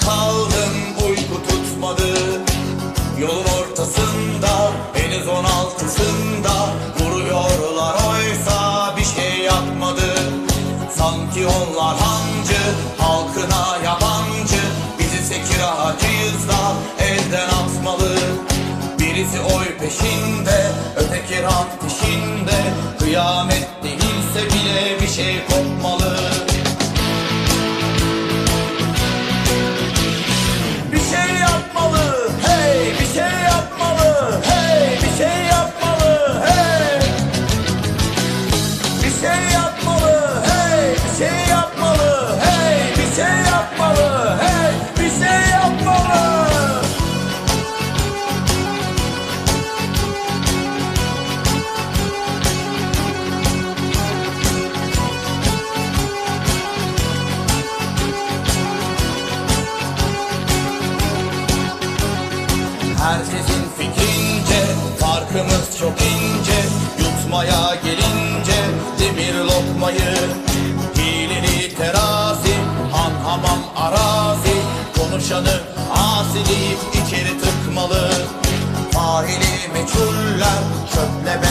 Kaldım uyku tutmadı. Yolun ortasında henüz on altısında Vuruyorlar. Oysa bir şey yapmadı. Sanki onlar hancı halkına yabancı. Bizi sekir ağacıyız da elden atmalı. Birisi oy peşinde öteki rant peşinde. Kıyamet değilse bile bir şey kopmalı Herkesin fikrince farkımız çok ince. Yutmaya gelince demir lokmayı Hileli terazi han hamam arazi. Konuşanı asi deyip içeri tıkmalı. Fahili meçhuller çöple